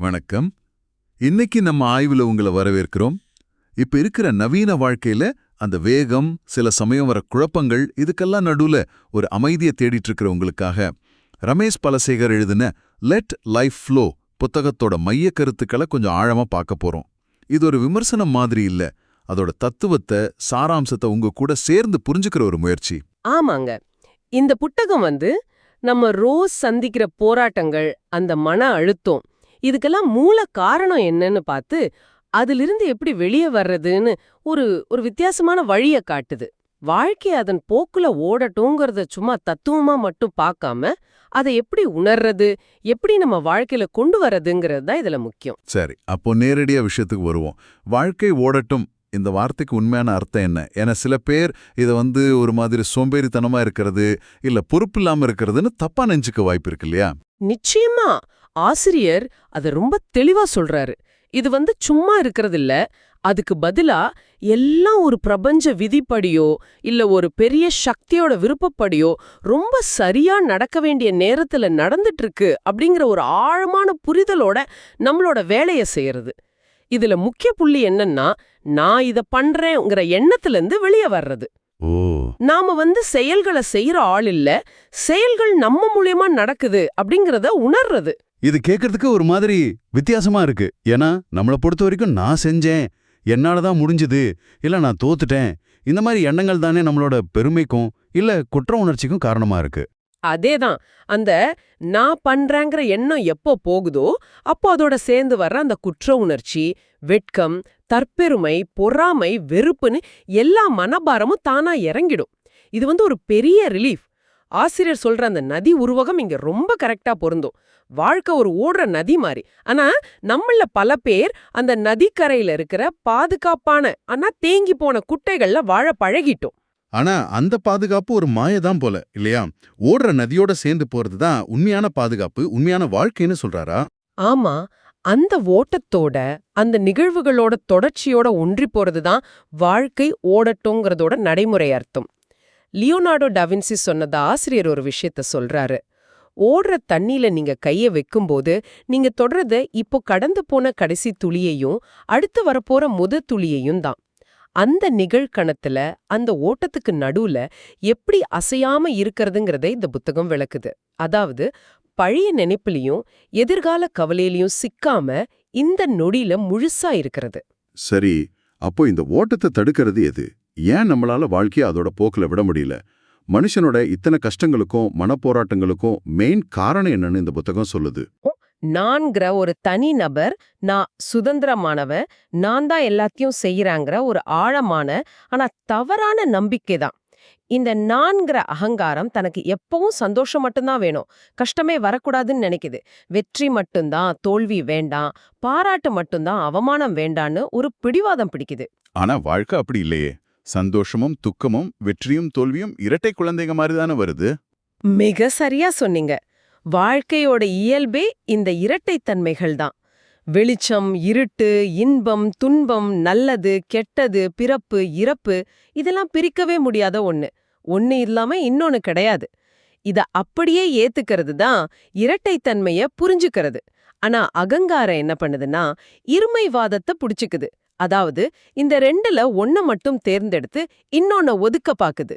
வணக்கம். இன்னைக்கு நம்ம ஆய்வுல உங்களை வரவேற்கிறோம். இப்ப இருக்கிற நவீன வாழ்க்கையில அந்த வேகம் சில சமயம் வர குழப்பங்கள் இதுக்கெல்லாம் நடுவுல ஒரு அமைதியை தேடிட்டு இருக்கிற உங்களுக்காக ரமேஷ் பலசேகர் எழுதின லெட் லைஃப் ஃப்ளோ புத்தகத்தோட மைய கருத்துக்களை கொஞ்சம் ஆழமா பார்க்க போறோம். இது ஒரு விமர்சனம் மாதிரி இல்ல. அதோட தத்துவத்தை சாராம்சத்தை உங்க கூட சேர்ந்து புரிஞ்சுக்கிற ஒரு முயற்சி. ஆமாங்க. இந்த புத்தகம் வந்து நம்ம ரோஸ் சந்திக்கிற போராட்டங்கள் அந்த மன அழுத்தம் இதுக்கெல்லாம் மூல காரணம் என்னன்னு பார்த்து அதிலிருந்து எப்படி வெளியே வர்றதுன்னு ஒரு ஒரு வித்தியாசமான வழிய காட்டுது. வாழ்க்கை அதன் போக்குல ஓடட்டுங்கிறத சும்மா தத்துவமா மட்டும் பார்க்காம அதை எப்படி உணர்றது எப்படி நம்ம வாழ்க்கையில கொண்டு வர்றதுங்கிறது தான் இதுல முக்கியம். சரி அப்போ நேரடியா விஷயத்துக்கு வருவோம். வாழ்க்கை ஓடட்டும் இந்த வார்த்தைக்கு உண்மையான அர்த்தம் என்ன? ஏன்னா சில பேர் இதை வந்து ஒரு மாதிரி சோம்பேறித்தனமா இருக்கிறது இல்ல பொறுப்பில்லாம இருக்கிறதுன்னு தப்பா நெஞ்சுக்க வாய்ப்பு இருக்கு இல்லையா? நிச்சயமா. ஆசிரியர் அத ரொம்ப தெளிவா சொல்றாரு. இது வந்து சும்மா இருக்கறதில்ல. அதுக்கு பதிலா எல்லாம் ஒரு பிரபஞ்ச விதிப்படியோ இல்ல ஒரு பெரிய சக்தியோட விருப்பப்படியோ ரொம்ப சரியா நடக்க வேண்டிய நேரத்துல நடந்துட்டு இருக்கு அப்படிங்கிற ஒரு ஆழமான புரிதலோட நம்மளோட வேலைய செய்யறது. இதுல முக்கிய புள்ளி என்னன்னா நான் இத பண்றேங்கிற எண்ணத்துல இருந்து வெளியே வர்றது. நாம வந்து செயல்களை செய்யற ஆள் இல்ல. செயல்கள் நம்ம மூலியமா நடக்குது அப்படிங்கறத உணர்றது. இது கேட்கறதுக்கு ஒரு மாதிரி வித்தியாசமா இருக்கு. ஏன்னா நம்மளை பொறுத்த வரைக்கும் நான் செஞ்சேன் என்னால தான் முடிஞ்சுது இல்ல நான் தோத்துட்டேன் இந்த மாதிரி எண்ணங்கள் தானே நம்மளோட பெருமைக்கும் இல்ல குற்ற உணர்ச்சிக்கும் காரணமா இருக்கு. அதேதான். அந்த நான் பண்றேங்கிற எண்ணம் எப்போ போகுதோ அப்போ அதோட சேர்ந்து வர்ற அந்த குற்ற உணர்ச்சி வெட்கம் தற்பெருமை பொறாமை வெறுப்புன்னு எல்லா மனபாரமும் தானா இறங்கிடும். இது வந்து ஒரு பெரிய ரிலீஃப் ஆசிரியர் சொல்ற அந்த நதி உருவகம் இங்க ரொம்ப கரெக்டா பொருந்தும். வாழ்க்கை ஒரு ஓடுற நதி மாதிரி ஆனா நம்மள பல பேர் அந்த நதிக்கரையில இருக்கிற பாதுகாப்பான ஆனா தேங்கி போன குட்டைகள்ல வாழ பழகிட்டோம். ஆனா அந்த பாதுகாப்பு ஒரு மாயதான் போல இல்லையா? ஓடுற நதியோட சேர்ந்து போறது தான் உண்மையான பாதுகாப்பு உண்மையான வாழ்க்கைன்னு சொல்றாரா? ஆமா அந்த ஓட்டத்தோட அந்த நிகழ்வுகளோட தொடர்ச்சியோட ஒன்றி போறது தான் வாழ்க்கை ஓடட்டுங்கிறதோட நடைமுறை அர்த்தம். லியோனார்டோ டவின்சி சொன்னத ஆசிரியர் ஒரு விஷயத்த சொல்றாரு. ஓடுற தண்ணியில நீங்க கைய வைக்கும்போது நீங்க தொடர்றத இப்போ கடந்து போன கடைசி துளியையும் அடுத்து வரப்போற முத துளியையும் தான். அந்த நிகழ்கணத்துல அந்த ஓட்டத்துக்கு நடுவுல எப்படி அசையாம இருக்கிறதுங்கிறதை இந்த புத்தகம் விளக்குது. அதாவது பழைய நினைப்புலயும் எதிர்கால கவலையிலயும் சிக்காம இந்த நொடியில முழுசா இருக்கிறது. சரி அப்போ இந்த ஓட்டத்தை தடுக்கிறது எது? ஏன் நம்மளால வாழ்க்கைய அதோட போக்குல விட முடியல? மனுஷனோட இத்தனை கஷ்டங்களுக்கும் மனப்போராட்டங்களுக்கும் மெயின் காரணம் என்னன்னு இந்த புத்தகம் சொல்லுது. நான்கிற ஒரு தனி நபர் நான் சுதந்திரமானவன் நான் தான் எல்லாத்தையும் செய்யறாங்கிற ஒரு ஆழமான ஆனா தவறான நம்பிக்கை தான். இந்த நான்கிற அகங்காரம் தனக்கு எப்பவும் சந்தோஷம் மட்டும்தான் வேணும். கஷ்டமே வரக்கூடாதுன்னு நினைக்குது. வெற்றி மட்டும்தான் தோல்வி வேண்டாம் பாராட்டு மட்டும்தான் அவமானம் வேண்டான்னு ஒரு பிடிவாதம் பிடிக்குது. ஆனா வாழ்க்கை அப்படி இல்லையே. சந்தோஷமும் துக்கமும் வெற்றியும் தோல்வியும் இரட்டை குழந்தைங்க மாதிரி தானே வருது? மிக சரியா சொன்னீங்க. வாழ்க்கையோட இயல்பே இந்த இரட்டைத்தன்மைகள் தான். வெளிச்சம் இருட்டு இன்பம் துன்பம் நல்லது கெட்டது பிறப்பு இறப்பு இதெல்லாம் பிரிக்கவே முடியாத ஒண்ணு. ஒண்ணு இல்லாம இன்னொன்னு கிடையாது. இத அப்படியே ஏத்துக்கிறது தான் இரட்டைத்தன்மைய புரிஞ்சுக்கிறது. ஆனா அகங்காரம் என்ன பண்ணுதுன்னா இருமைவாதத்தை புடிச்சுக்குது. அதாவது இந்த ரெண்டுல ஒண்ண மட்டும் தேர்ந்தெடுத்து இன்னொன்ன ஒதுக்க பாக்குது.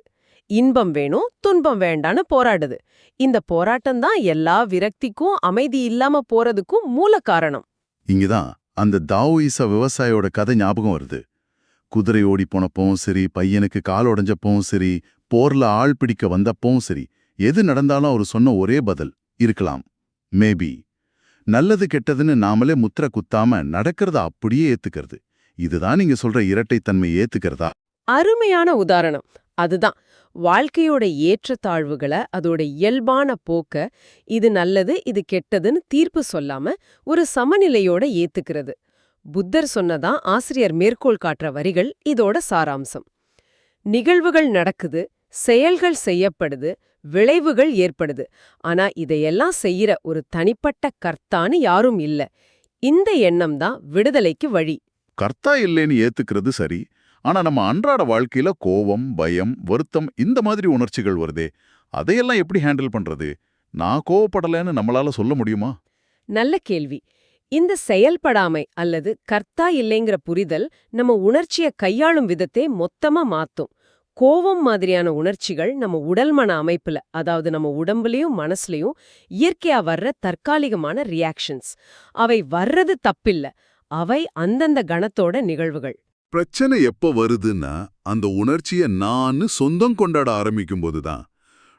இன்பம் வேணும் துன்பம் வேண்டான்னு போராடுது. இந்த போராட்டம் தான் எல்லா விரக்திக்கும் அமைதி இல்லாம போறதுக்கும் மூல காரணம். இங்கதான் அந்த தாவோயிச விவசாயியோட கதை ஞாபகம் வருது. குதிரை ஓடி போனப்பவும் சரி பையனுக்கு கால் உடஞ்சப்பவும் சரி போர்ல ஆள் பிடிக்க வந்தப்பவும் சரி எது நடந்தாலும் அவர் சொன்ன ஒரே பதில் இருக்கலாம். மேபி நல்லது கெட்டதுன்னு நாமளே முத்திர குத்தாம நடக்கிறத அப்படியே ஏத்துக்கிறது. இதுதான் நீங்க சொல்ற இரட்டைத்தன்மை ஏத்துக்கிறதா? அருமையான உதாரணம். அதுதான். வாழ்க்கையோட ஏற்றத்தாழ்வுகளை அதோட இயல்பான போக்க இது நல்லது இது கெட்டதுன்னு தீர்ப்பு சொல்லாம ஒரு சமநிலையோட ஏத்துக்கிறது. புத்தர் சொன்னதான் ஆசிரியர் மேற்கோள் காட்டுற வரிகள் இதோட சாராம்சம். நிகழ்வுகள் நடக்குது செயல்கள் செய்யப்படுது விளைவுகள் ஏற்படுது. ஆனா இதையெல்லாம் செய்யற ஒரு தனிப்பட்ட கர்த்தான்னு யாரும் இல்ல. இந்த எண்ணம் தான் விடுதலைக்கு வழி. கர்த்தா இல்லைன்னு ஏத்துக்கிறது சரி. ஆனா நம்ம அன்றாட வாழ்க்கையில கோவம் பயம் வருத்தம் இந்த மாதிரி உணர்ச்சிகள் வருதே. அதையெல்லாம் எப்படி ஹேண்டில் பண்றது? நான் கோவப்படலைன்னு நம்மளால சொல்ல முடியுமா? நல்ல கேள்வி. இந்த செயல்படாமை அல்லது கர்த்தா இல்லைங்கிற புரிதல் நம்ம உணர்ச்சிய கையாளும் விதத்தை மொத்தமா மாத்தும். கோவம் மாதிரியான உணர்ச்சிகள் நம்ம உடல் மன அமைப்புல அதாவது நம்ம உடம்புலயும் மனசுலயும் இயற்கையா வர்ற தற்காலிகமான ரியாக்ஷன்ஸ் அவை வர்றது தப்பில்ல. அவை அந்தந்த கணத்தோட நிகழ்வுகள். பிரச்சனை எப்போ வருதுன்னா அந்த உணர்ச்சிய நான்னு சொந்தம் கொண்டாட ஆரம்பிக்கும் போதுதான்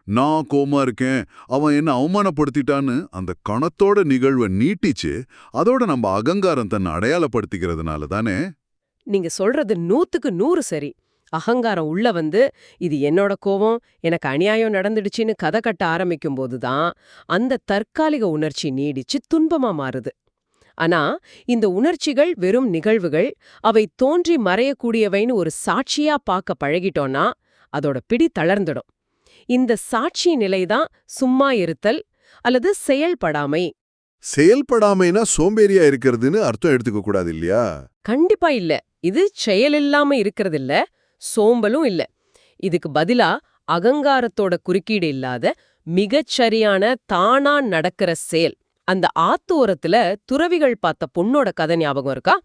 நான் கோமா இருக்கேன் அவன் என்ன அவமானப்படுத்திட்டான்னு அந்த கணத்தோட நிகழ்வை நீட்டிச்சு அதோட நம்ம அகங்காரம் தன்னை அடையாளப்படுத்திக்கிறதுனால தானே? நீங்க சொல்றது நூத்துக்கு நூறு சரி. அகங்காரம் உள்ள வந்து இது என்னோட கோவம் எனக்கு அநியாயம் நடந்துடுச்சுன்னு கதை கட்ட ஆரம்பிக்கும் போதுதான் அந்த தற்காலிக உணர்ச்சி நீடிச்சு துன்பமா மாறுது. ஆனா இந்த உணர்ச்சிகள் வெறும் நிகழ்வுகள் அவை தோன்றி மறையக்கூடியவைன்னு ஒரு சாட்சியா பார்க்க பழகிட்டோம்னா அதோட பிடி தளர்ந்துடும். இந்த சாட்சி நிலைதான் சும்மா இருத்தல் அல்லது செயல்படாமை. செயல்படாமைனா சோம்பேறியா இருக்கிறதுன்னு அர்த்தம் எடுத்துக்க கூடாது இல்லையா? கண்டிப்பா இல்ல. இது செயலில்லாம இருக்கறதில்ல சோம்பலும் இல்ல. இதுக்கு பதிலா அகங்காரத்தோட குறுக்கீடு இல்லாத மிகச்சரியான தானா நடக்கிற செயல். அந்த ஆத்தோரத்துல துறவிகள் பார்த்த பொண்ணோட கதை ஞாபகம் இருக்கா?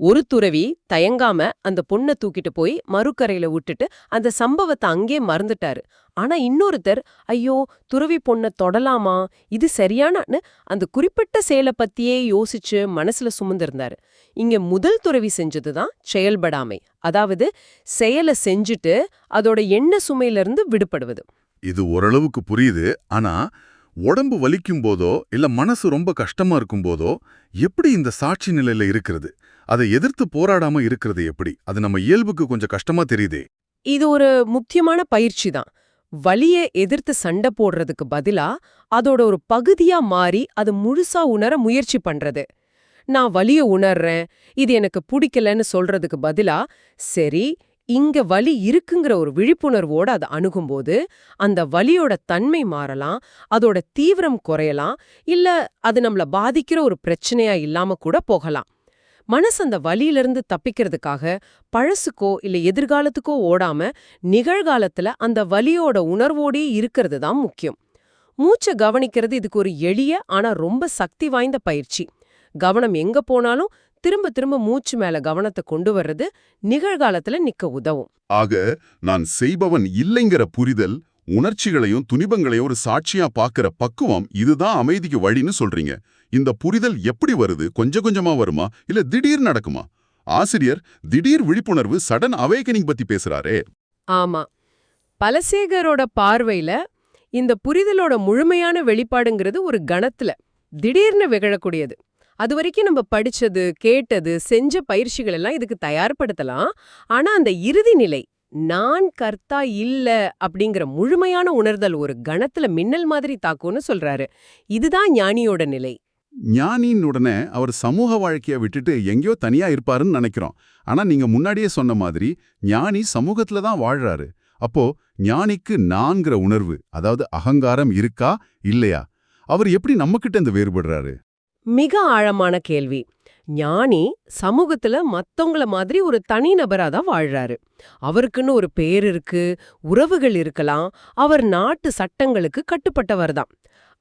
ஒரு துறவி தயங்காம அந்த பொண்ணை தூக்கிட்டு போய் மறுக்கரையில விட்டுட்டு அந்த சம்பவத்தை அங்கே மறந்துட்டாரு. ஆனா இன்னொருத்தர் ஐயோ துறவி பொண்ணை தொடலாமா? இது சரியானன்னு அந்த குறிப்பிட்ட செயலை பத்தியே யோசிச்சு மனசுல சுமந்திருந்தாரு. இங்க முதல் துறவி செஞ்சதுதான் செயல்படாமை. அதாவது செயலை செஞ்சுட்டு அதோட எண்ண சுமையிலிருந்து விடுபடுவது. இது ஓரளவுக்கு புரியுது. ஆனா உடம்பு வலிக்கும் போதோ இல்ல மனசு ரொம்ப கஷ்டமா இருக்கும் போதோ எப்படி இந்த சாட்சி நிலையில இருக்கிறது? அதை எதிர்த்து போராடாம இருக்கிறது எப்படி? அது நம்ம இயல்புக்கு கொஞ்சம் கஷ்டமா தெரியுதே. இது ஒரு முக்கியமான பயிற்சி தான். வலிய எதிர்த்து சண்டை போடுறதுக்கு பதிலா அதோட ஒரு பகுதியா மாறி அது முழுசா உணர முயற்சி பண்றது. நான் வலிய உணர்றேன் இது எனக்கு பிடிக்கலன்னு சொல்றதுக்கு பதிலா சரி இங்க வலி இருக்குங்கிற ஒரு விழிப்புணர்வோட அதை அணுகும்போது அந்த வலியோட தன்மை மாறலாம் அதோட தீவிரம் குறையலாம் இல்ல அது நம்மள பாதிக்கிற ஒரு பிரச்சனையா இல்லாம கூட போகலாம். மனசு அந்த வலியிலிருந்து தப்பிக்கிறதுக்காக பழசுக்கோ இல்ல எதிர்காலத்துக்கோ ஓடாம நிகழ்காலத்துல அந்த வலியோட உணர்வோடே இருக்கிறது தான் முக்கியம். மூச்சை கவனிக்கிறது இதுக்கு ஒரு எளிய ஆனா ரொம்ப சக்தி வாய்ந்த பயிற்சி. கவனம் எங்க போனாலும் திரும்ப திரும்ப மூச்சு மேல கவனத்தை கொண்டு வர்றது நிகழ்காலத்துல நிக்க உதவும். ஆக நான் செய்பவன் இல்லைங்கிற புரிதல் உணர்ச்சிகளையும் துணிபங்களையும் ஒரு சாட்சியா பாக்குற பக்குவம் இதுதான் அமைதிக்கு வழின்னு சொல்றீங்க. இந்த புரிதல் எப்படி வருது? கொஞ்சம் கொஞ்சமா வருமா? இல்ல திடீர் நடக்குமா? ஆசிரியர் திடீர் விழிப்புணர்வு சடன் அவேகனிங் பத்தி பேசுறாரே. ஆமா. பலசேகரோட பார்வையில இந்த புரிதலோட முழுமையான வெளிப்பாடுங்கிறது ஒரு கணத்துல திடீர்னு விகழக்கூடியது. அது வரைக்கும் நம்ம படிச்சது கேட்டது செஞ்ச பயிற்சிகள் எல்லாம் இதுக்கு தயார்படுத்தலாம். ஆனா அந்த இறுதி நிலை நான் கர்த்தா இல்ல அப்படிங்கிற முழுமையான உணர்தல் ஒரு கணத்துல மின்னல் மாதிரி தாக்கும்னு சொல்றாரு. இதுதான் ஞானியோட நிலை. ஞானின் உடனே அவர் சமூக வாழ்க்கைய விட்டுட்டு எங்கேயோ தனியா இருப்பாருன்னு நினைக்கிறோம். ஆனா நீங்க முன்னாடியே சொன்ன மாதிரி ஞானி சமூகத்துல தான் வாழ்றாரு. அப்போ ஞானிக்கு நான்கிற உணர்வு அதாவது அகங்காரம் இருக்கா இல்லையா? அவர் எப்படி நம்மகிட்ட இருந்து வேறுபடுறாரு? மிக ஆழமான கேள்வி. ஞானி சமூகத்துல மத்தவங்கள மாதிரி ஒரு தனி நபரா தான் வாழ்றாரு. அவருக்குன்னு ஒரு பேர் இருக்கு உறவுகள் இருக்கலாம் அவர் நாட்டு சட்டங்களுக்கு கட்டுப்பட்டவர் தான்.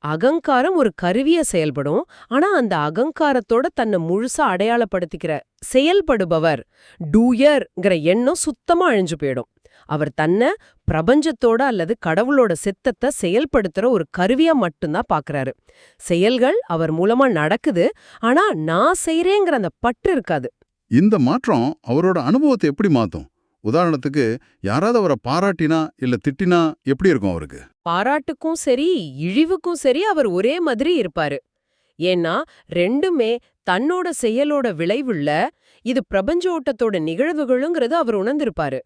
அகங்காரம் ஒரு கருவிய செயல்படும் ஆனா அந்த அகங்காரத்தோட தன்னை முழுசா அடையாளப்படுத்திக்கிற செயல்படுபவர் டூயர்ங்கிற எண்ணம் சுத்தமா அழிஞ்சு போயிடும். அவர் தன்னை பிரபஞ்சத்தோட அல்லது கடவுளோட சித்தத்தை செயல்படுத்துற ஒரு கருவியா மட்டும்தான் பாக்குறாரு. செயல்கள் அவர் மூலமா நடக்குது. ஆனா நான் செய்றேங்கிற அந்த பற்று இருக்காது. இந்த மாற்றம் அவரோட அனுபவத்தை எப்படி மாத்தும்? உதாரணத்துக்கு யாராவது அவரை பாராட்டினா இல்ல திட்டினா எப்படி இருக்கும் அவருக்கு? பாராட்டுக்கும் சரி இழிவுக்கும் சரி அவர் ஒரே மாதிரி இருப்பாரு. ஏன்னா ரெண்டுமே தன்னோட செயலோட விளைவுள்ள இது பிரபஞ்ச ஓட்டத்தோட நிகழ்வுகளுங்கிறது அவர் உணர்ந்திருப்பாரு.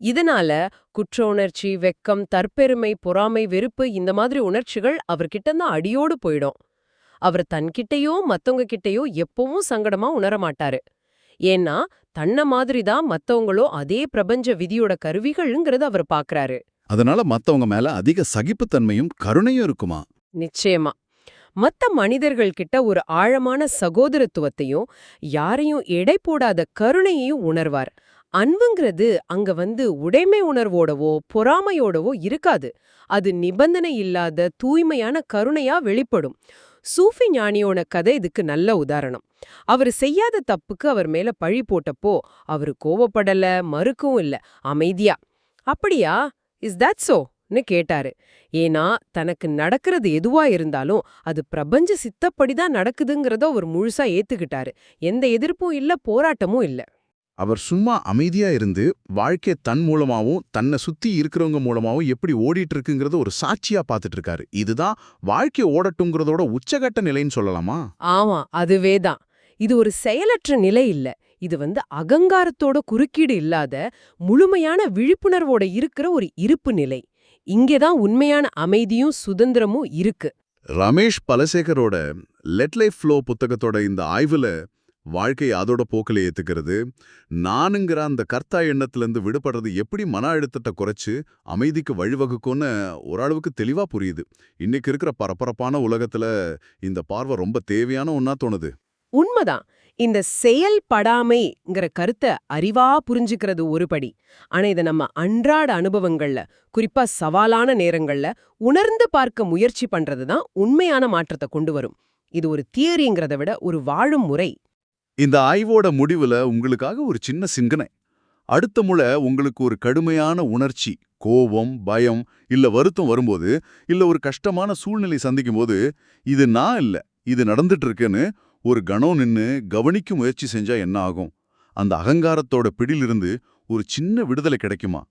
இதனால குற்ற உணர்ச்சி வெக்கம் தற்பெருமை பொறாமை வெறுப்பு இந்த மாதிரி உணர்ச்சிகள் அவர்கிட்ட தான் அடியோடு போயிடும். அவர் தன்கிட்டயோ மத்தவங்க கிட்டயோ எப்பவும் சங்கடமா உணர மாட்டாரு. ஏன்னா தன்ன மாதிரி தான் மத்தவங்களோ அதே பிரபஞ்ச விதியோட கருவிகள்ங்கிறது அவர் பாக்குறாரு. அதனால மத்தவங்க மேல அதிக சகிப்புத்தன்மையும் கருணையும் இருக்குமா? நிச்சயமா. மத்த மனிதர்கள் கிட்ட ஒரு ஆழமான சகோதரத்துவத்தையும் யாரையும் எடை போடாத கருணையையும் உணர்வார். அன்புங்கிறது அங்க வந்து உடைமை உணர்வோடவோ பொறாமையோடவோ இருக்காது. அது நிபந்தனை இல்லாத தூய்மையான கருணையா வெளிப்படும். சூஃபி ஞானியோட கதை இதுக்கு நல்ல உதாரணம். அவர் செய்யாத தப்புக்கு அவர் மேல பழி போட்டப்போ அவரு கோவப்படல மறுக்கவும் இல்ல அமைதியா. அப்படியா? இஸ் தட் சோன்னு கேட்டாரு. ஏன்னா தனக்கு நடக்கிறது எதுவா இருந்தாலும் அது பிரபஞ்ச சித்தப்படிதான் நடக்குதுங்கிறத அவர் முழுசா ஏத்துக்கிட்டாரு. எந்த எதிர்ப்பும் இல்ல போராட்டமும் இல்ல. அவர் சும்மா அமைதியா இருந்து வாழ்க்கை தன் மூலமாவும் தன்னை சுத்தி இருக்கிறவங்க மூலமாவும் எப்படி ஓடிட்டு இருக்குங்கிறத ஒரு சாட்சியா பார்த்துட்டு இருக்காரு இதுதான் வாழ்க்கை ஓடட்டுங்கிறதோட உச்சகட்ட நிலைன்னு சொல்லலாமா? ஆமா அதுவே தான். இது ஒரு செயலற்ற நிலை இல்ல. இது வந்து அகங்காரத்தோட குறுக்கீடு இல்லாத முழுமையான விழிப்புணர்வோட இருக்கிற ஒரு இருப்பு நிலை. இங்கேதான் உண்மையான அமைதியும் சுதந்திரமும் இருக்கு. ரமேஷ் பலசேகரோட லெட் லைஃப் ஃப்ளோ புத்தகத்தோட இந்த ஆய்வுல வாழ்க்கை அதோட போக்கில் ஏற்றுக்கிறது நானுங்கிற அந்த கர்த்தா எண்ணத்துலேருந்து விடுபடுறது எப்படி மன அழுத்தத்தை குறைச்சு அமைதிக்கு வழிவகுக்கும்னு ஓரளவுக்கு தெளிவா புரியுது. இன்னைக்கு இருக்கிற பரபரப்பான உலகத்துல இந்த பார்வை ரொம்ப தேவையான ஒன்னா தோணுது. உண்மைதான். இந்த செயல்படாமைங்கிற கருத்தை அறிவா புரிஞ்சுக்கிறது ஒரு படி ஆனா இதை நம்ம அன்றாட அனுபவங்கள்ல குறிப்பா சவாலான நேரங்கள்ல உணர்ந்து பார்க்க முயற்சி பண்றதுதான் உண்மையான மாற்றத்தை கொண்டு வரும். இது ஒரு தியரிங்கிறத விட ஒரு வாழும் முறை. இந்த ஆய்வோட முடிவுல உங்களுக்காக ஒரு சின்ன சிந்தனை. அடுத்த முறை உங்களுக்கு ஒரு கடுமையான உணர்ச்சி கோபம் பயம் இல்ல வருத்தம் வரும்போது இல்ல ஒரு கஷ்டமான சூழ்நிலை சந்திக்கும் போது இது நான் இல்ல இது நடந்துட்டு இருக்குன்னு ஒரு கணம் நின்னு கவனிக்க முயற்சி செஞ்சா என்ன ஆகும்? அந்த அகங்காரத்தோட பிடியிலிருந்து ஒரு சின்ன விடுதலை கிடைக்குமா?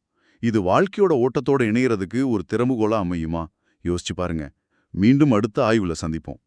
இது வாழ்க்கையோட ஓட்டத்தோட இணையறதுக்கு ஒரு திறமுகோலா அமையுமா? யோசிச்சு பாருங்க. மீண்டும் அடுத்த ஆய்வுல சந்திப்போம்.